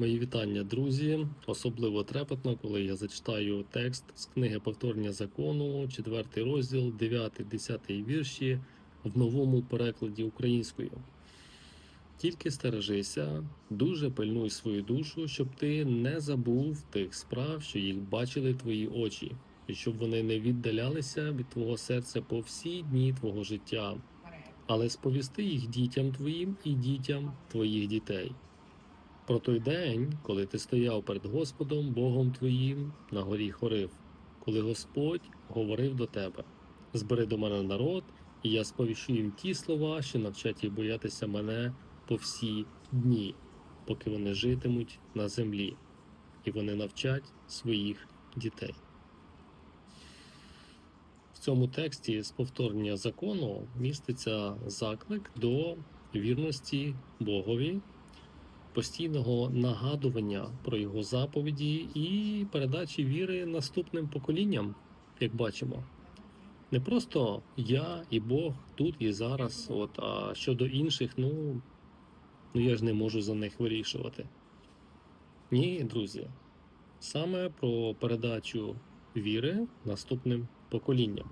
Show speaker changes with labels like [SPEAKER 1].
[SPEAKER 1] Мої вітання, друзі. Особливо трепетно, коли я зачитаю текст з книги Повторення закону, 4 розділ, 9-10 вірші в новому перекладі українською. Тільки стережися, дуже пильнуй свою душу, щоб ти не забув тих справ, що їх бачили твої очі, і щоб вони не віддалялися від твого серця по всі дні твого життя, але сповісти їх дітям твоїм і дітям твоїх дітей. Про той день, коли ти стояв перед Господом Богом твоїм на горі Хорив, коли Господь говорив до тебе: Збери до мене народ, і я сповіщу їм ті слова, що навчать їх боятися мене по всі дні, поки вони житимуть на землі, і вони навчать своїх дітей. В цьому тексті з повторення закону міститься заклик до вірності Богові постійного нагадування про його заповіді і передачі віри наступним поколінням, як бачимо. Не просто я і Бог тут і зараз, от, а щодо інших, ну, ну я ж не можу за них вирішувати. Ні, друзі, саме про передачу віри наступним поколінням.